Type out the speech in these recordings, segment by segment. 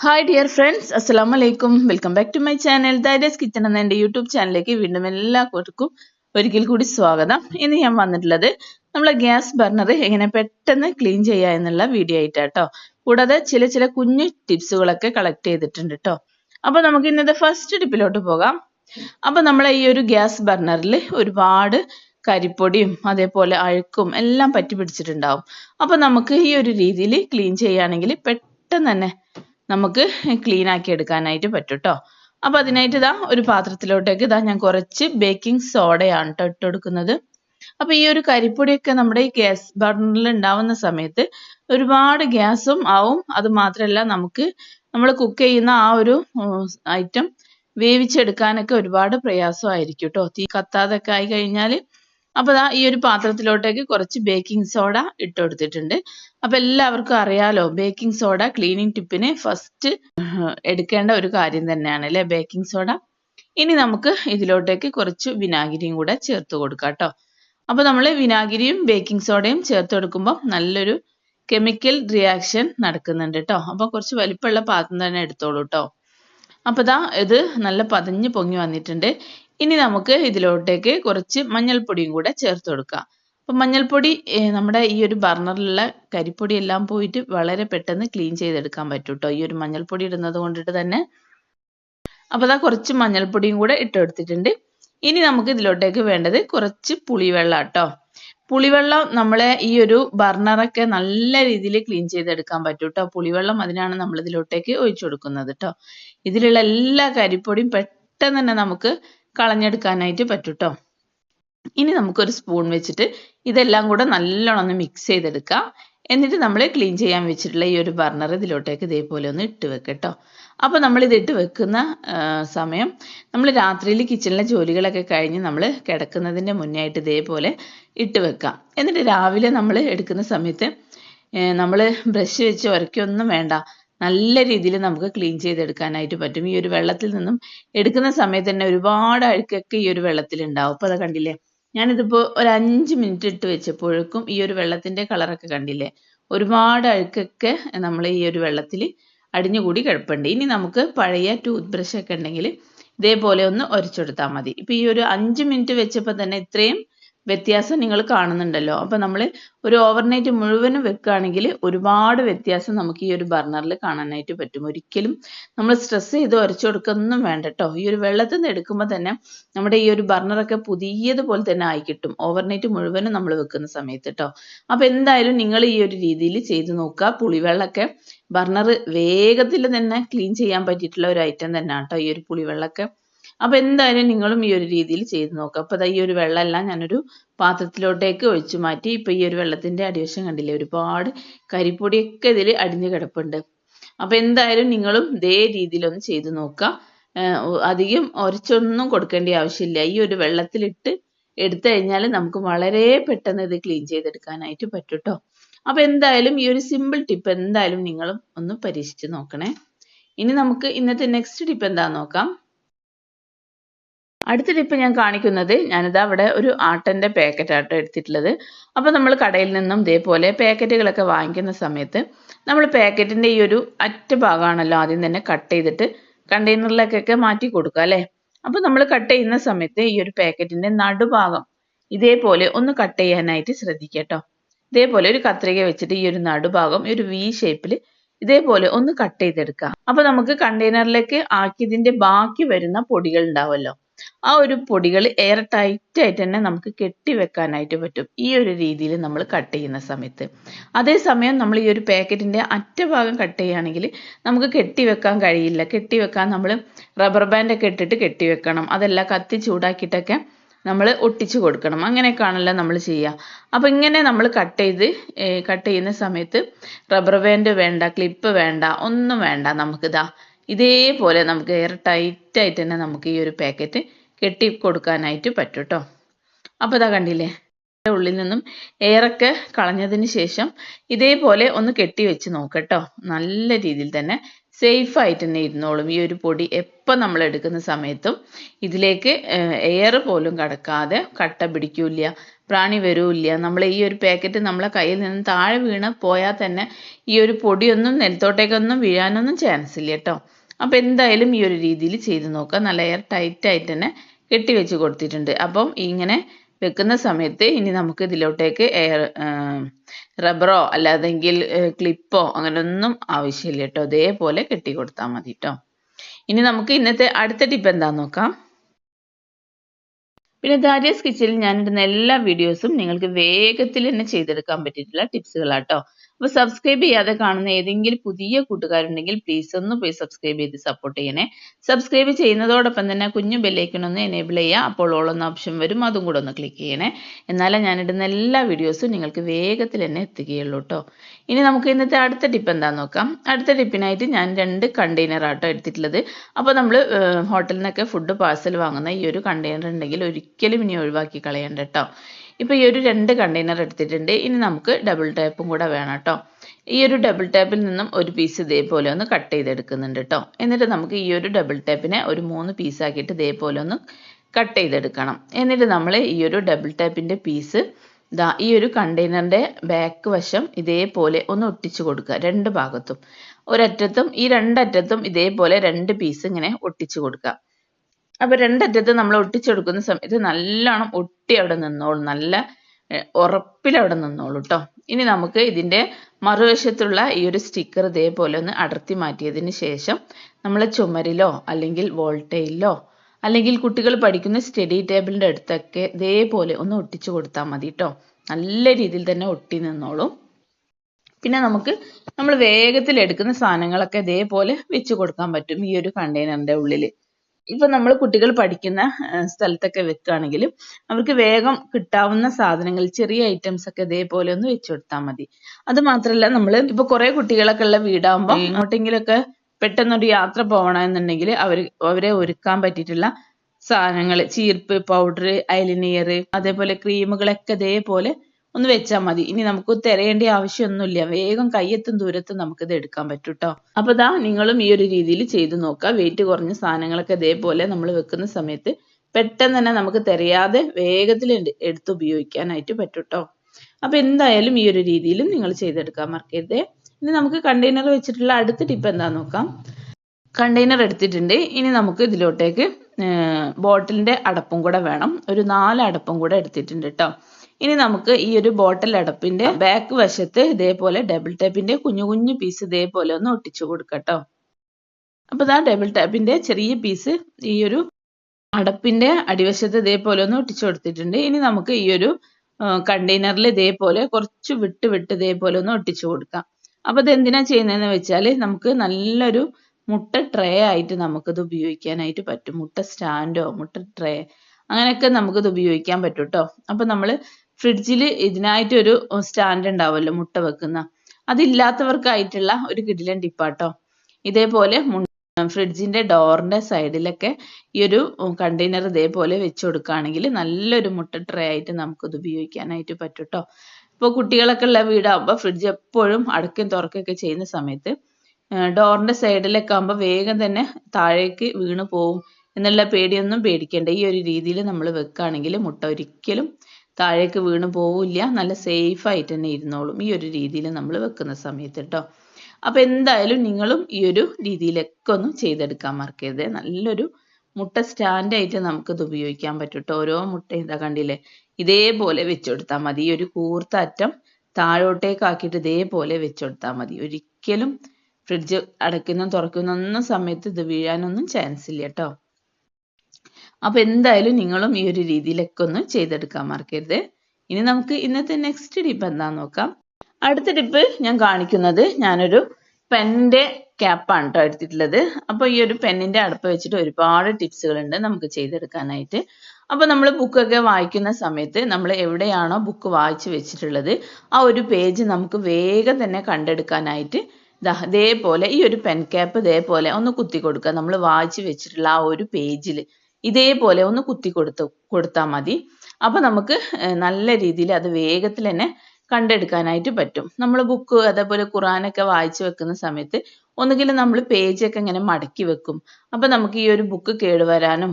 Hi dear friends അസ്സലാമു വലൈക്കും welcome back to my channel ദൈഡസ് kitchen എന്ന എന്റെ യൂട്യൂബ് ചാനലിലേക്ക് വീണ്ടും എല്ലാവർക്കും ഒരിക്കൽ കൂടി സ്വാഗതം. ഇന്ന് ഞാൻ വന്നിട്ടുള്ളത് നമ്മളെ ഗ്യാസ് ബർണർ എങ്ങനെ പെട്ടെന്ന് ക്ലീൻ ചെയ്യുക എന്നുള്ള വീഡിയോ ആയിട്ടാട്ടോ. കൂടാതെ ചില ചില കുഞ്ഞു ടിപ്സുകളൊക്കെ കളക്ട് ചെയ്തിട്ടുണ്ട് കേട്ടോ അപ്പോൾ നമുക്ക് ഇന്നത്തെ ഫസ്റ്റ് ടിപ്പിലോട്ട് പോകാം. അപ്പോൾ നമ്മളെ ഈ ഒരു ഗ്യാസ് ബർണറിൽ ഒരുപാട് കരിപ്പൊടിയും അതേപോലെ അഴുക്കും എല്ലാം പറ്റി പിടിച്ചിട്ടുണ്ടാവും അപ്പോൾ നമുക്ക് ഈ ഒരു രീതിയിൽ ക്ലീൻ ചെയ്യുകയാണെങ്കിൽ പെട്ടെന്ന് തന്നെ നമുക്ക് ക്ലീൻ ആക്കി എടുക്കാനായിട്ട് പറ്റും കേട്ടോ അപ്പോൾ അതിനായിട്ട് ഇതാ ഒരു പാത്രത്തിലോട്ടേക്ക് ഇതാ ഞാൻ കുറച്ച് ബേക്കിംഗ് സോഡയാണ് കേട്ടോ ഇട്ട് കൊടുക്കുന്നത്. അപ്പോൾ ഈ ഒരു കരിപ്പൊടിയൊക്കെ നമ്മുടെ ഈ ഗ്യാസ് ബർണറിൽ ഉണ്ടാവുന്ന സമയത്ത് ഒരുപാട് ഗ്യാസും ആവും. അത് മാത്രമല്ല നമുക്ക് നമ്മൾ കുക്ക് ചെയ്യുന്ന ആ ഒരു ഐറ്റം വേവിച്ചെടുക്കാനൊക്കെ ഒരുപാട് പ്രയാസമായിരിക്കും കേട്ടോ തീ കത്താതൊക്കെ ആയി കഴിഞ്ഞാൽ അപ്പോൾ ദാ ഈ ഒരു പാത്രത്തിലോട്ടേക്ക് കുറച്ച് ബേക്കിംഗ് സോഡ ഇട്ട് കൊടുത്തിട്ടുണ്ട് അപ്പോൾ എല്ലാവർക്കും അറിയാലോ ബേക്കിംഗ് സോഡ ക്ലീനിങ് ടിപ്പിന് ഫസ്റ്റ് എടുക്കേണ്ട ഒരു കാര്യം തന്നെയാണ് അല്ലേ ബേക്കിംഗ് സോഡ ഇനി നമുക്ക് ഇതിലോട്ടേക്ക് കുറച്ച് വിനാഗിരിയും കൂടെ ചേർത്ത് കൊടുക്കാം കേട്ടോ അപ്പോൾ നമ്മൾ വിനാഗിരിയും ബേക്കിംഗ് സോഡയും ചേർത്ത് കൊടുക്കുമ്പോൾ നല്ലൊരു കെമിക്കൽ റിയാക്ഷൻ നടക്കുന്നുണ്ട് കേട്ടോ അപ്പോൾ കുറച്ച് വലിപ്പമുള്ള പാത്രം തന്നെ എടുത്തോളൂ കേട്ടോ അപ്പോൾ ദാ ഇത് നല്ല പതഞ്ഞ് പൊങ്ങി വന്നിട്ടുണ്ട്. ഇനി നമുക്ക് ഇതിലോട്ടേക്ക് കുറച്ച് മഞ്ഞൾപ്പൊടിയും കൂടെ ചേർത്ത് കൊടുക്കാം. അപ്പം മഞ്ഞൾപ്പൊടി നമ്മുടെ ഈ ഒരു ബർണറിലുള്ള കരിപ്പൊടി എല്ലാം പോയിട്ട് വളരെ പെട്ടെന്ന് ക്ലീൻ ചെയ്തെടുക്കാൻ പറ്റും കേട്ടോ ഈ ഒരു മഞ്ഞൾപ്പൊടി ഇടുന്നത് കൊണ്ടിട്ട് തന്നെ. അപ്പോൾ അതാ കുറച്ച് മഞ്ഞൾപ്പൊടിയും കൂടെ ഇട്ടെടുത്തിട്ടുണ്ട്. ഇനി നമുക്ക് ഇതിലോട്ടേക്ക് വേണ്ടത് കുറച്ച് പുളിവെള്ളം കേട്ടോ പുളിവെള്ളം നമ്മളെ ഈ ഒരു ബർണറൊക്കെ നല്ല രീതിയിൽ ക്ലീൻ ചെയ്തെടുക്കാൻ പറ്റും കേട്ടോ പുളിവെള്ളം അതിനാണ് നമ്മൾ ഇതിലോട്ടേക്ക് ഒഴിച്ചു കൊടുക്കുന്നത് കേട്ടോ ഇതിലുള്ള എല്ലാ കരിപ്പൊടിയും പെട്ടെന്ന് തന്നെ നമുക്ക് കളഞ്ഞെടുക്കാനായിട്ട് പറ്റും ഇനി നമുക്കൊരു സ്പൂൺ വെച്ചിട്ട് ഇതെല്ലാം കൂടെ നല്ലോണം ഒന്ന് മിക്സ് ചെയ്തെടുക്കാം. എന്നിട്ട് നമ്മൾ ക്ലീൻ ചെയ്യാൻ വെച്ചിട്ടുള്ള ഈ ഒരു ബർണർ ഇതിലോട്ടേക്ക് ഇതേപോലെ ഒന്ന് ഇട്ട് വെക്കട്ടോ. അപ്പോൾ നമ്മൾ ഇത് ഇട്ട് വെക്കുന്ന സമയം നമ്മൾ രാത്രിയിൽ കിച്ചണിലെ ജോലികളൊക്കെ കഴിഞ്ഞ് നമ്മൾ കിടക്കുന്നതിന്റെ മുന്നേ ആയിട്ട് ഇതേപോലെ ഇട്ട് വെക്കാം. എന്നിട്ട് രാവിലെ നമ്മൾ എടുക്കുന്ന സമയത്ത് നമ്മൾ ബ്രഷ് വെച്ച് ഉരയ്ക്കൊന്നും വേണ്ട. നല്ല രീതിയിൽ നമുക്ക് ക്ലീൻ ചെയ്തെടുക്കാനായിട്ട് പറ്റും. ഈ ഒരു വെള്ളത്തിൽ നിന്നും എടുക്കുന്ന സമയത്ത് തന്നെ ഒരുപാട് അഴുക്കൊക്കെ ഈ ഒരു വെള്ളത്തിൽ ഉണ്ടാവും. അപ്പോൾ അത് കണ്ടില്ലേ? ഞാനിതിപ്പോൾ ഒരു അഞ്ച് മിനിറ്റ് ഇട്ട് വെച്ചപ്പോഴേക്കും ഈ ഒരു വെള്ളത്തിന്റെ കളറൊക്കെ കണ്ടില്ലേ? ഒരുപാട് അഴുക്കൊക്കെ നമ്മൾ ഈ ഒരു വെള്ളത്തിൽ അടിഞ്ഞുകൂടി കിടപ്പുണ്ട്. ഇനി നമുക്ക് പഴയ ടൂത്ത് ബ്രഷ് ഒക്കെ ഉണ്ടെങ്കിൽ ഇതേപോലെ ഒന്ന് ഒരച്ചെടുത്താൽ മതി. ഇപ്പം ഈ ഒരു അഞ്ച് മിനിറ്റ് വെച്ചപ്പോൾ തന്നെ ഇത്രയും വ്യത്യാസം നിങ്ങൾ കാണുന്നുണ്ടല്ലോ. അപ്പോൾ നമ്മൾ ഒരു ഓവർനൈറ്റ് മുഴുവനും വെക്കുകയാണെങ്കിൽ ഒരുപാട് വ്യത്യാസം നമുക്ക് ഈ ഒരു ബർണറിൽ കാണാനായിട്ട് പറ്റും. ഒരിക്കലും നമ്മൾ സ്ട്രെസ് ചെയ്ത് ഉരച്ചു കൊടുക്കൊന്നും വേണ്ട കേട്ടോ ഈ ഒരു വെള്ളത്തിൽ നിന്ന് എടുക്കുമ്പോൾ തന്നെ നമ്മുടെ ഈ ഒരു ബർണറൊക്കെ പുതിയതുപോലെ തന്നെ ആയി കിട്ടും. ഓവർനൈറ്റ് മുഴുവനും നമ്മൾ വെക്കുന്ന സമയത്ത് കേട്ടോ അപ്പോൾ എന്തായാലും നിങ്ങൾ ഈ ഒരു രീതിയിൽ ചെയ്ത് നോക്കുക. പുളിവെള്ളമൊക്കെ ബർണർ വേഗത്തിൽ തന്നെ ക്ലീൻ ചെയ്യാൻ പറ്റിയിട്ടുള്ള ഒരു ഐറ്റം തന്നെയാണ് കേട്ടോ ഈ ഒരു പുളിവെള്ളമൊക്കെ. അപ്പോൾ എന്തായാലും നിങ്ങളും ഈ ഒരു രീതിയിൽ ചെയ്ത് നോക്കുക അപ്പോൾ ഈ ഒരു വെള്ളമെല്ലാം ഞാനൊരു പാത്രത്തിലോട്ടേക്ക് ഒഴിച്ചു മാറ്റി. ഇപ്പോൾ ഈ ഒരു വെള്ളത്തിന്റെ അടിവശം കണ്ടില്ലേ? ഒരുപാട് കരിപ്പൊടിയൊക്കെ ഇതിൽ അടിഞ്ഞു കിടപ്പുണ്ട്. അപ്പോൾ എന്തായാലും നിങ്ങളും ഇതേ രീതിയിലൊന്ന് ചെയ്ത് നോക്കുക അധികം ഉരച്ചൊന്നും കൊടുക്കേണ്ട ആവശ്യമില്ല. ഈ ഒരു വെള്ളത്തിലിട്ട് എടുത്തു കഴിഞ്ഞാൽ നമുക്ക് വളരെ പെട്ടെന്ന് ഇത് ക്ലീൻ ചെയ്തെടുക്കാനായിട്ട് പറ്റൂട്ടോ. കേട്ടോ അപ്പോൾ എന്തായാലും ഈ ഒരു സിമ്പിൾ ടിപ്പ് എന്തായാലും നിങ്ങളും ഒന്ന് പരീക്ഷിച്ച് നോക്കണേ. ഇനി നമുക്ക് ഇന്നത്തെ നെക്സ്റ്റ് ടിപ്പ് എന്താന്ന് നോക്കാം. അടുത്ത ടിപ്പ് ഞാൻ കാണിക്കുന്നത് ഞാനിതാ അവിടെ ഒരു ആട്ടന്റെ പാക്കറ്റ് ആട്ടോ എടുത്തിട്ടുള്ളത്. അപ്പോൾ നമ്മൾ കടയിൽ നിന്നും ഇതേപോലെ പാക്കറ്റുകളൊക്കെ വാങ്ങിക്കുന്ന സമയത്ത് നമ്മൾ പാക്കറ്റിന്റെ ഈ ഒരു അറ്റ ഭാഗമാണല്ലോ ആദ്യം തന്നെ കട്ട് ചെയ്തിട്ട് കണ്ടെയ്നറിലേക്കൊക്കെ മാറ്റി കൊടുക്കുക അല്ലേ? അപ്പോൾ നമ്മൾ കട്ട് ചെയ്യുന്ന സമയത്ത് ഈ ഒരു പാക്കറ്റിന്റെ നടുഭാഗം ഇതേപോലെ ഒന്ന് കട്ട് ചെയ്യാനായിട്ട് ശ്രദ്ധിക്കട്ടോ കേട്ടോ ഇതേപോലെ ഒരു കത്രിക വെച്ചിട്ട് ഈ ഒരു നടുഭാഗം ഒരു വി ഷേപ്പിൽ ഇതേപോലെ ഒന്ന് കട്ട് ചെയ്തെടുക്കുക. അപ്പോൾ നമുക്ക് കണ്ടെയ്നറിലേക്ക് ആക്കിയതിന്റെ ബാക്കി വരുന്ന പൊടികൾ ഉണ്ടാവുമല്ലോ ആ ഒരു പൊടികൾ എയർ ടൈറ്റ് ആയിട്ട് തന്നെ നമുക്ക് കെട്ടി വെക്കാനായിട്ട് പറ്റും. ഈ ഒരു രീതിയിൽ നമ്മൾ കട്ട് ചെയ്യുന്ന സമയത്ത്. അതേസമയം നമ്മൾ ഈ ഒരു പാക്കറ്റിന്റെ അറ്റഭാഗം കട്ട് ചെയ്യുകയാണെങ്കിൽ നമുക്ക് കെട്ടി വെക്കാൻ കഴിയില്ല. കെട്ടി വെക്കാൻ നമ്മൾ റബ്ബർ ബാൻഡ് ഒക്കെ ഇട്ടിട്ട് കെട്ടി വെക്കണം. അതല്ല കത്തി ചൂടാക്കിയിട്ടൊക്കെ നമ്മൾ ഒട്ടിച്ചു കൊടുക്കണം. അങ്ങനെയൊക്കെയാണല്ലോ നമ്മൾ ചെയ്യുക. അപ്പോൾ ഇങ്ങനെ നമ്മൾ കട്ട് ചെയ്ത് കട്ട് ചെയ്യുന്ന സമയത്ത് റബ്ബർ ബാൻഡ് വേണ്ട ക്ലിപ്പ് വേണ്ട ഒന്നും വേണ്ട നമുക്കിതാ ഇതേപോലെ നമുക്ക് എയർ ടൈറ്റ് ആയിട്ട് തന്നെ നമുക്ക് ഈ ഒരു പാക്കറ്റ് കെട്ടി കൊടുക്കാനായിട്ട് പറ്റും കേട്ടോ അപ്പോൾ ഇതാ കണ്ടില്ലേ? ഉള്ളിൽ നിന്നും എയറൊക്കെ കളഞ്ഞതിന് ശേഷം ഇതേപോലെ ഒന്ന് കെട്ടി വെച്ച് നോക്കട്ടോ നല്ല രീതിയിൽ തന്നെ സേഫ് ആയിട്ട് തന്നെ ഇരുന്നോളും. ഈ ഒരു പൊടി എപ്പോൾ നമ്മൾ എടുക്കുന്ന സമയത്തും ഇതിലേക്ക് എയർ പോലും കടക്കാതെ കട്ട പിടിക്കില്ല പ്രാണി വരൂല്ല. നമ്മൾ ഈ ഒരു പാക്കറ്റ് നമ്മളെ കയ്യിൽ നിന്ന് താഴെ വീണ് പോയാൽ തന്നെ ഈ ഒരു പൊടിയൊന്നും നിലത്തോട്ടേക്കൊന്നും വീഴാനൊന്നും ചാൻസ് ഇല്ല കേട്ടോ അപ്പോൾ എന്തായാലും ഈ ഒരു രീതിയിൽ ചെയ്ത് നോക്കുക. നല്ല എയർ ടൈറ്റ് ആയിട്ട് തന്നെ കെട്ടി വെച്ച് കൊടുത്തിട്ടുണ്ട്. അപ്പം ഇങ്ങനെ വെക്കുന്ന സമയത്ത് ഇനി നമുക്ക് ഇതിലോട്ടേക്ക് എയർ റബ്ബറോ അല്ലാതെങ്കിൽ ക്ലിപ്പോ അങ്ങനെയൊന്നും ആവശ്യമില്ല കേട്ടോ. ഇതേപോലെ കെട്ടി കൊടുത്താൽ മതി കേട്ടോ. ഇനി നമുക്ക് ഇന്നത്തെ അടുത്ത ടിപ്പ് എന്താന്ന് നോക്കാം. പിന്നെ ദാരിയസ് കിച്ചണിൽ ഞാനിടുന്ന എല്ലാ വീഡിയോസും നിങ്ങൾക്ക് വേഗത്തിൽ തന്നെ ചെയ്തെടുക്കാൻ പറ്റിയിട്ടുള്ള ടിപ്സുകളാട്ടോ അപ്പോൾ സബ്സ്ക്രൈബ് ചെയ്യാതെ കാണുന്ന ഏതെങ്കിലും പുതിയ കൂട്ടുകാരുണ്ടെങ്കിൽ പ്ലീസ് ഒന്ന് പോയി സബ്സ്ക്രൈബ് ചെയ്ത് സപ്പോർട്ട് ചെയ്യണേ. സബ്സ്ക്രൈബ് ചെയ്യുന്നതോടൊപ്പം തന്നെ കുഞ്ഞു ബെല്ലൈക്കൺ ഒന്ന് എനേബിൾ ചെയ്യുക. അപ്പോൾ ഓളൊന്ന് ഓപ്ഷൻ വരും. അതും കൂടെ ഒന്ന് ക്ലിക്ക് ചെയ്യണേ. എന്നാലേ ഞാനിടുന്ന എല്ലാ വീഡിയോസും നിങ്ങൾക്ക് വേഗത്തിൽ തന്നെ എത്തുകയുള്ളൂ കേട്ടോ ഇനി നമുക്ക് ഇന്നത്തെ അടുത്ത ടിപ്പ് എന്താന്ന് നോക്കാം. അടുത്ത ടിപ്പിനായിട്ട് ഞാൻ രണ്ട് കണ്ടെയ്നർ ആട്ടോ എടുത്തിട്ടുള്ളത്. അപ്പോൾ നമ്മൾ ഹോട്ടലിൽ നിന്നൊക്കെ ഫുഡ് പാഴ്സൽ വാങ്ങുന്ന ഈ ഒരു കണ്ടെയ്നർ ഉണ്ടെങ്കിൽ ഒരിക്കലും ഇനി ഒഴിവാക്കി കളയണ്ട കേട്ടോ ഇപ്പോൾ ഈ ഒരു രണ്ട് കണ്ടെയ്നർ എടുത്തിട്ടുണ്ട്. ഇനി നമുക്ക് ഡബിൾ ടാപ്പും കൂടെ വേണം കേട്ടോ. ഈ ഒരു ഡബിൾ ടാപ്പിൽ നിന്നും ഒരു പീസ് ഇതേപോലെ ഒന്ന് കട്ട് ചെയ്തെടുക്കുന്നുണ്ട് കേട്ടോ. എന്നിട്ട് നമുക്ക് ഈ ഒരു ഡബിൾ ടാപ്പിനെ ഒരു മൂന്ന് പീസാക്കിയിട്ട് ഇതേപോലെ ഒന്ന് കട്ട് ചെയ്തെടുക്കണം. എന്നിട്ട് നമ്മൾ ഈ ഒരു ഡബിൾ ടാപ്പിന്റെ പീസ് ദാ ഈ ഒരു കണ്ടെയ്നറിന്റെ ബാക്ക് വശം ഇതേപോലെ ഒന്ന് ഒട്ടിച്ചു കൊടുക്കുക രണ്ട് ഭാഗത്തും. ഒരറ്റത്തും ഈ രണ്ടറ്റത്തും ഇതേപോലെ രണ്ട് പീസ് ഇങ്ങനെ ഒട്ടിച്ചു കൊടുക്കുക. അപ്പൊ രണ്ടറ്റത്ത് നമ്മൾ ഒട്ടിച്ചെടുക്കുന്ന സമയത്ത് നല്ലോണം ഒട്ടി അവിടെ നിന്നോളും. നല്ല ഉറപ്പിൽ അവിടെ നിന്നോളും കേട്ടോ ഇനി നമുക്ക് ഇതിന്റെ മറുവശത്തുള്ള ഈ ഒരു സ്റ്റിക്കർ ഇതേപോലെ ഒന്ന് അടർത്തി മാറ്റിയതിന് ശേഷം നമ്മൾ ചുമരിലോ അല്ലെങ്കിൽ വോൾട്ടയിലോ അല്ലെങ്കിൽ കുട്ടികൾ പഠിക്കുന്ന സ്റ്റഡി ടേബിളിന്റെ അടുത്തൊക്കെ ഇതേപോലെ ഒന്ന് ഒട്ടിച്ചു കൊടുത്താൽ മതി കേട്ടോ നല്ല രീതിയിൽ തന്നെ ഒട്ടി നിന്നോളും. പിന്നെ നമുക്ക് നമ്മൾ വേഗത്തിൽ എടുക്കുന്ന സാധനങ്ങളൊക്കെ ഇതേപോലെ വെച്ച് കൊടുക്കാൻ പറ്റും ഈ ഒരു കണ്ടെയ്നറിന്റെ ഉള്ളിൽ ഇപ്പൊ നമ്മൾ കുട്ടികൾ പഠിക്കുന്ന സ്ഥലത്തൊക്കെ വെക്കുകയാണെങ്കിൽ അവർക്ക് വേഗം കിട്ടാവുന്ന സാധനങ്ങൾ ചെറിയ ഐറ്റംസ് ഒക്കെ ഇതേപോലെ ഒന്ന് വെച്ചു കൊടുത്താൽ മതി. അത് മാത്രല്ല നമ്മൾ ഇപ്പൊ കുറെ കുട്ടികളൊക്കെ ഉള്ള വീടാകുമ്പോൾ എങ്ങോട്ടെങ്കിലൊക്കെ പെട്ടെന്നൊരു യാത്ര പോകണമെന്നുണ്ടെങ്കിൽ അവർ അവരെ ഒരുക്കാൻ പറ്റിയിട്ടുള്ള സാധനങ്ങൾ ചീർപ്പ് പൗഡർ ഐലിനിയർ അതേപോലെ ക്രീമുകളൊക്കെ ഇതേപോലെ ഒന്ന് വെച്ചാൽ മതി. ഇനി നമുക്ക് തിരയേണ്ട ആവശ്യമൊന്നുമില്ല. വേഗം കയ്യെത്തും നമുക്ക് ഇത് എടുക്കാൻ പറ്റും കേട്ടോ അപ്പൊ ദാ നിങ്ങളും ഈ ഒരു രീതിയിൽ ചെയ്തു നോക്കുക. വെയിറ്റ് കുറഞ്ഞ സാധനങ്ങളൊക്കെ ഇതേപോലെ നമ്മൾ വെക്കുന്ന സമയത്ത് പെട്ടെന്ന് തന്നെ നമുക്ക് തിരയാതെ വേഗത്തിൽ എടുത്ത് ഉപയോഗിക്കാനായിട്ട് പറ്റും കേട്ടോ അപ്പൊ എന്തായാലും ഈ ഒരു രീതിയിലും നിങ്ങൾ ചെയ്തെടുക്കാൻ മറക്കരുത്. ഇനി നമുക്ക് കണ്ടെയ്നർ വെച്ചിട്ടുള്ള അടുത്ത ടിപ്പ് എന്താന്ന് നോക്കാം. കണ്ടെയ്നർ എടുത്തിട്ടുണ്ട്. ഇനി നമുക്ക് ഇതിലോട്ടേക്ക് ബോട്ടിലിന്റെ അടപ്പും കൂടെ വേണം. ഒരു നാല് അടപ്പും കൂടെ എടുത്തിട്ടുണ്ട് കേട്ടോ ഇനി നമുക്ക് ഈ ഒരു ബോട്ടിൽ അടപ്പിന്റെ ബാക്ക് വശത്ത് ഇതേപോലെ ഡബിൾ ടാപ്പിന്റെ കുഞ്ഞു കുഞ്ഞു പീസ് ഇതേപോലെ ഒന്ന് ഒട്ടിച്ചു കൊടുക്കട്ടോ. അപ്പൊ ഇതാ ഡബിൾ ടാപ്പിന്റെ ചെറിയ പീസ് ഈ ഒരു അടപ്പിന്റെ അടിവശത്ത് ഇതേപോലെ ഒന്ന് ഒട്ടിച്ചു കൊടുത്തിട്ടുണ്ട്. ഇനി നമുക്ക് ഈ ഒരു കണ്ടെയ്നറിൽ ഇതേപോലെ കുറച്ച് വിട്ട് വിട്ട് ഇതേപോലെ ഒന്ന് ഒട്ടിച്ചു കൊടുക്കാം. അപ്പൊ ഇത് എന്തിനാ ചെയ്യുന്നതെന്ന് വെച്ചാൽ നമുക്ക് നല്ലൊരു മുട്ട ട്രേ ആയിട്ട് നമുക്കിത് ഉപയോഗിക്കാനായിട്ട് പറ്റും. മുട്ട സ്റ്റാൻഡോ മുട്ട ട്രേ അങ്ങനെയൊക്കെ നമുക്കിത് ഉപയോഗിക്കാൻ പറ്റും കേട്ടോ അപ്പൊ നമ്മൾ ഫ്രിഡ്ജിൽ ഇതിനായിട്ട് ഒരു സ്റ്റാൻഡ് ഉണ്ടാവുമല്ലോ മുട്ട വെക്കുന്ന. അതില്ലാത്തവർക്കായിട്ടുള്ള ഒരു കിടിലൻ ടിപ്പാട്ടോ. ഇതേപോലെ ഫ്രിഡ്ജിന്റെ ഡോറിന്റെ സൈഡിലൊക്കെ ഈ ഒരു കണ്ടെയ്നർ ഇതേപോലെ വെച്ച് കൊടുക്കുകയാണെങ്കിൽ നല്ലൊരു മുട്ട ട്രേ ആയിട്ട് നമുക്കിത് ഉപയോഗിക്കാനായിട്ട് പറ്റും ഇപ്പോൾ കുട്ടികളൊക്കെ ഉള്ള വീടാകുമ്പോൾ ഫ്രിഡ്ജ് എപ്പോഴും അടയ്ക്കും തുറക്കുകയൊക്കെ ചെയ്യുന്ന സമയത്ത് ഡോറിന്റെ സൈഡിലൊക്കെ ആകുമ്പോൾ വേഗം തന്നെ താഴേക്ക് വീണ് പോവും എന്നുള്ള പേടിയൊന്നും പേടിക്കേണ്ട. ഈ ഒരു രീതിയിൽ നമ്മൾ വെക്കുകയാണെങ്കിൽ മുട്ട ഒരിക്കലും താഴേക്ക് വീണ് പോവില്ല. നല്ല സേഫ് ആയിട്ട് തന്നെ ഇരുന്നോളും. ഈ ഒരു രീതിയിൽ നമ്മൾ വെക്കുന്ന സമയത്ത് കേട്ടോ അപ്പൊ എന്തായാലും നിങ്ങളും ഈ ഒരു രീതിയിലൊക്കെ ഒന്ന് ചെയ്തെടുക്കാൻ മറക്കരുത്. നല്ലൊരു മുട്ട സ്റ്റാൻഡ് ആയിട്ട് നമുക്കിത് ഉപയോഗിക്കാൻ പറ്റും കേട്ടോ ഓരോ മുട്ട എന്താ കണ്ടില്ലേ? ഇതേപോലെ വെച്ചുകൊടുത്താൽ മതി. ഈ ഒരു കൂർത്ത അറ്റം താഴോട്ടേക്ക് ആക്കിയിട്ട് ഇതേപോലെ വെച്ചുകൊടുത്താൽ മതി. ഒരിക്കലും ഫ്രിഡ്ജ് അടയ്ക്കുന്ന തുറക്കുന്ന ഒന്നും സമയത്ത് ഇത് വീഴാനൊന്നും ചാൻസ് ഇല്ല കേട്ടോ അപ്പൊ എന്തായാലും നിങ്ങളും ഈ ഒരു രീതിയിലൊക്കെ ഒന്ന് ചെയ്തെടുക്കാൻ മറക്കരുത്. ഇനി നമുക്ക് ഇന്നത്തെ നെക്സ്റ്റ് ടിപ്പ് എന്താന്ന് നോക്കാം. അടുത്ത ടിപ്പ് ഞാൻ കാണിക്കുന്നത് ഞാനൊരു പെന്റെ ക്യാപ്പാണ് കേട്ടോ എടുത്തിട്ടുള്ളത്. അപ്പൊ ഈ ഒരു പെന്നിന്റെ അടുപ്പ് വെച്ചിട്ട് ഒരുപാട് ടിപ്സുകൾ ഉണ്ട് നമുക്ക് ചെയ്തെടുക്കാനായിട്ട്. അപ്പൊ നമ്മൾ ബുക്കൊക്കെ വായിക്കുന്ന സമയത്ത് നമ്മൾ എവിടെയാണോ ബുക്ക് വായിച്ചു വെച്ചിട്ടുള്ളത് ആ ഒരു പേജ് നമുക്ക് വേഗം തന്നെ കണ്ടെടുക്കാനായിട്ട് ഇതേപോലെ ഈ ഒരു പെൻ ക്യാപ്പ് ഇതേപോലെ ഒന്ന് കുത്തി കൊടുക്കുക. നമ്മൾ വായിച്ചു വെച്ചിട്ടുള്ള ആ ഒരു പേജിൽ ഇതേപോലെ ഒന്ന് കുത്തി കൊടുത്ത് കൊടുത്താൽ മതി. അപ്പൊ നമുക്ക് നല്ല രീതിയിൽ അത് വേഗത്തിൽ തന്നെ കണ്ടെടുക്കാനായിട്ട് പറ്റും. നമ്മൾ ബുക്ക് അതേപോലെ ഖുറാനൊക്കെ വായിച്ചു വെക്കുന്ന സമയത്ത് ഒന്നുകിൽ നമ്മൾ പേജൊക്കെ ഇങ്ങനെ മടക്കി വെക്കും. അപ്പൊ നമുക്ക് ഈ ഒരു ബുക്ക് കേടുവരാനും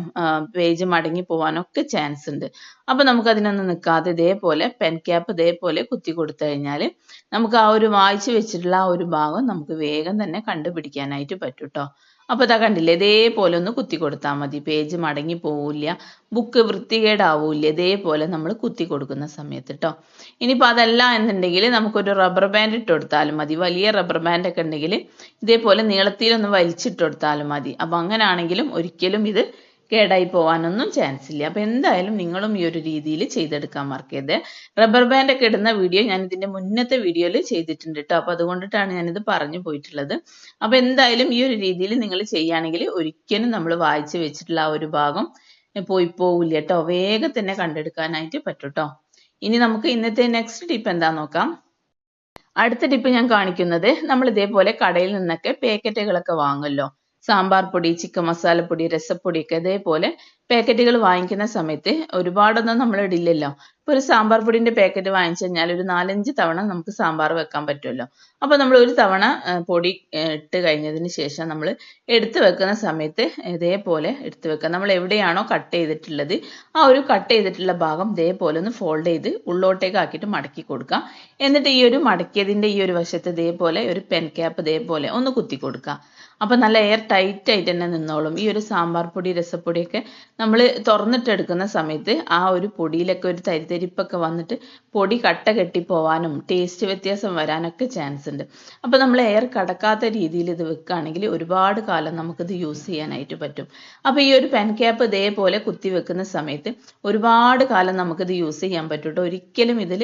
പേജ് മടങ്ങി പോവാനും ഒക്കെ ചാൻസ് ഉണ്ട്. അപ്പൊ നമുക്ക് അതിനൊന്നും നിൽക്കാതെ ഇതേപോലെ പെൻ ക്യാപ്പ് ഇതേപോലെ കുത്തി കൊടുത്തു കഴിഞ്ഞാൽ നമുക്ക് ആ ഒരു വായിച്ചു വെച്ചിട്ടുള്ള ആ ഒരു ഭാഗം നമുക്ക് വേഗം തന്നെ കണ്ടുപിടിക്കാനായിട്ട് പറ്റും ട്ടോ അപ്പൊ ഇതാ കണ്ടില്ലേ ഇതേപോലെ ഒന്ന് കുത്തി കൊടുത്താൽ മതി. പേജ് മടങ്ങി പോവില്ല ബുക്ക് വൃത്തികേടാവൂല്ല ഇതേപോലെ നമ്മൾ കുത്തി കൊടുക്കുന്ന സമയത്ത് കേട്ടോ ഇനിയിപ്പോൾ അതല്ല എന്നുണ്ടെങ്കിൽ നമുക്കൊരു റബ്ബർ ബാൻഡ് ഇട്ട് കൊടുത്താലും മതി. വലിയ റബ്ബർ ബാൻഡ് ഒക്കെ ഉണ്ടെങ്കിൽ ഇതേപോലെ നീളത്തിലൊന്ന് വലിച്ചിട്ട് കൊടുത്താലും മതി. അപ്പൊ അങ്ങനെയാണെങ്കിലും ഒരിക്കലും ഇത് കേടായി പോവാനൊന്നും ചാൻസ് ഇല്ല. അപ്പൊ എന്തായാലും നിങ്ങളും ഈ ഒരു രീതിയിൽ ചെയ്തെടുക്കാൻ മറക്കരുത് റബ്ബർ ബാൻഡ് ഒക്കെ ഇടുന്ന വീഡിയോ ഞാൻ ഇതിന്റെ മുന്നത്തെ വീഡിയോയിൽ ചെയ്തിട്ടുണ്ട് കേട്ടോ അപ്പൊ അതുകൊണ്ടിട്ടാണ് ഞാനിത് പറഞ്ഞു പോയിട്ടുള്ളത്. അപ്പൊ എന്തായാലും ഈ ഒരു രീതിയിൽ നിങ്ങൾ ചെയ്യുകയാണെങ്കിൽ ഒരിക്കലും നമ്മൾ വായിച്ച് വെച്ചിട്ടുള്ള ആ ഒരു ഭാഗം പോയി പോവില്ല കേട്ടോ വേഗം തന്നെ കണ്ടെടുക്കാനായിട്ട് പറ്റും ട്ടോ. ഇനി നമുക്ക് ഇന്നത്തെ നെക്സ്റ്റ് ടിപ്പ് എന്താ നോക്കാം. അടുത്ത ടിപ്പ് ഞാൻ കാണിക്കുന്നത് നമ്മൾ ഇതേപോലെ കടയിൽ നിന്നൊക്കെ പാക്കറ്റുകളൊക്കെ വാങ്ങുമല്ലോ. സാമ്പാർ പൊടി ചിക്കൻ മസാലപ്പൊടി രസപ്പൊടി ഒക്കെ ഇതേപോലെ പാക്കറ്റുകൾ വാങ്ങിക്കുന്ന സമയത്ത് ഒരുപാടൊന്നും നമ്മൾ ഇടില്ലല്ലോ. ഇപ്പൊ ഒരു സാമ്പാർ പൊടിന്റെ പാക്കറ്റ് വാങ്ങിച്ചു കഴിഞ്ഞാൽ ഒരു നാലഞ്ച് തവണ നമുക്ക് സാമ്പാർ വെക്കാൻ പറ്റുമല്ലോ. അപ്പൊ നമ്മൾ ഒരു തവണ പൊടി ഇട്ട് കഴിഞ്ഞതിന് ശേഷം നമ്മൾ എടുത്തു വെക്കുന്ന സമയത്ത് ഇതേപോലെ എടുത്തു വെക്കുക. നമ്മൾ എവിടെയാണോ കട്ട് ചെയ്തിട്ടുള്ളത് ആ ഒരു കട്ട് ചെയ്തിട്ടുള്ള ഭാഗം ഇതേപോലെ ഒന്ന് ഫോൾഡ് ചെയ്ത് ഉള്ളോട്ടേക്ക് ആക്കിയിട്ട് മടക്കി കൊടുക്കുക. എന്നിട്ട് ഈ ഒരു മടക്കിയതിന്റെ ഈ ഒരു വശത്ത് ഇതേപോലെ ഒരു പെൻ ക്യാപ്പ് ഇതേപോലെ ഒന്ന് കുത്തി കൊടുക്കുക. അപ്പൊ നല്ല എയർ ടൈറ്റ് ആയിട്ട് തന്നെ നിന്നോളും. ഈ ഒരു സാമ്പാർ പൊടി രസപ്പൊടിയൊക്കെ നമ്മൾ തുറന്നിട്ടെടുക്കുന്ന സമയത്ത് ആ ഒരു പൊടിയിലൊക്കെ ഒരു തരിതരിപ്പൊക്കെ വന്നിട്ട് പൊടി കട്ട കെട്ടി പോവാനും ടേസ്റ്റ് വ്യത്യാസം വരാനൊക്കെ ചാൻസ് ഉണ്ട്. അപ്പൊ നമ്മൾ എയർ കടക്കാത്ത രീതിയിൽ ഇത് വെക്കുകയാണെങ്കിൽ ഒരുപാട് കാലം നമുക്കിത് യൂസ് ചെയ്യാനായിട്ട് പറ്റും. അപ്പൊ ഈ ഒരു പെൻ ക്യാപ്പ് ഇതേപോലെ കുത്തി വെക്കുന്ന സമയത്ത് ഒരുപാട് കാലം നമുക്കിത് യൂസ് ചെയ്യാൻ പറ്റൂട്ടോ. ഒരിക്കലും ഇതിൽ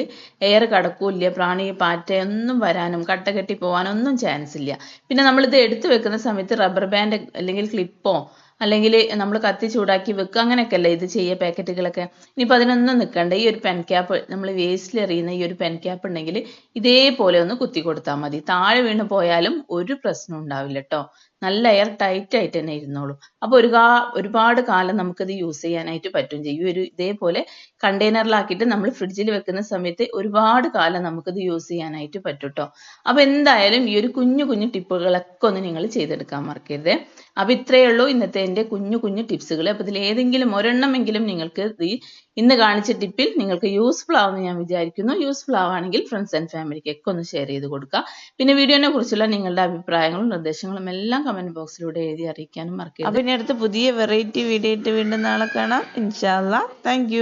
എയർ കടക്കൂല്ല പ്രാണി പാറ്റ ഒന്നും വരാനും കട്ട കെട്ടി പോവാനും ഒന്നും ചാൻസ് ഇല്ല. പിന്നെ നമ്മൾ ഇത് എടുത്തു വെക്കുന്ന സമയത്ത് റബ്ബർ ബാൻഡ് അല്ലെങ്കിൽ ക്ലിപ്പോ അല്ലെങ്കിൽ നമ്മൾ കത്തി ചൂടാക്കി വെക്കുക. അങ്ങനെയൊക്കെ അല്ലേ ഇത് ചെയ്യുക പാക്കറ്റുകളൊക്കെ? ഇനിയിപ്പോൾ അതിനൊന്നും നിൽക്കണ്ട ഈ ഒരു പെൻ ക്യാപ്പ് നമ്മൾ വേസ്റ്റിൽ എറിയുന്ന ഈ ഒരു പെൻ ക്യാപ്പ് ഉണ്ടെങ്കിൽ ഇതേപോലെ ഒന്ന് കുത്തി കൊടുത്താൽ മതി. താഴെ വീണ് പോയാലും ഒരു പ്രശ്നം ഉണ്ടാവില്ല കേട്ടോ നല്ല എയർ ടൈറ്റ് ആയിട്ട് തന്നെ ഇരുന്നോളും. അപ്പൊ ഒരു ഒരുപാട് കാലം നമുക്കിത് യൂസ് ചെയ്യാനായിട്ട് പറ്റും ചെയ്യും. ഒരു ഇതേപോലെ കണ്ടെയ്നറിലാക്കിയിട്ട് നമ്മൾ ഫ്രിഡ്ജിൽ വെക്കുന്ന സമയത്ത് ഒരുപാട് കാലം നമുക്കിത് യൂസ് ചെയ്യാനായിട്ട് പറ്റും കേട്ടോ അപ്പൊ എന്തായാലും ഈ ഒരു കുഞ്ഞു കുഞ്ഞു ടിപ്പുകളൊക്കെ ഒന്ന് നിങ്ങൾ ചെയ്തെടുക്കാൻ മറക്കരുത്. അപ്പൊ ഇത്രയേ ഉള്ളൂ ഇന്നത്തെ എന്റെ കുഞ്ഞു കുഞ്ഞു ടിപ്സുകൾ അപ്പൊ ഇതിൽ ഏതെങ്കിലും ഒരെണ്ണമെങ്കിലും നിങ്ങൾക്ക് ഈ ഇന്ന് കാണിച്ച ടിപ്പിൽ നിങ്ങൾക്ക് യൂസ്ഫുൾ ആവുമെന്ന് ഞാൻ വിചാരിക്കുന്നു. യൂസ്ഫുൾ ആവുകയാണെങ്കിൽ ഫ്രണ്ട്സ് ആൻഡ് ഫാമിലിക്കൊക്കെ ഒന്ന് ഷെയർ ചെയ്ത് കൊടുക്കുക. പിന്നെ വീഡിയോനെ കുറിച്ചുള്ള നിങ്ങളുടെ അഭിപ്രായങ്ങളും നിർദ്ദേശങ്ങളും എല്ലാം കമന്റ് ബോക്സിലൂടെ എഴുതി അറിയിക്കാനും മറക്കരുത്. അപ്പൊ ഇനി അടുത്ത പുതിയ വെറൈറ്റി വീഡിയോ ആയിട്ട് വീണ്ടും നാളെ കാണാം. ഇൻഷാല്ല താങ്ക്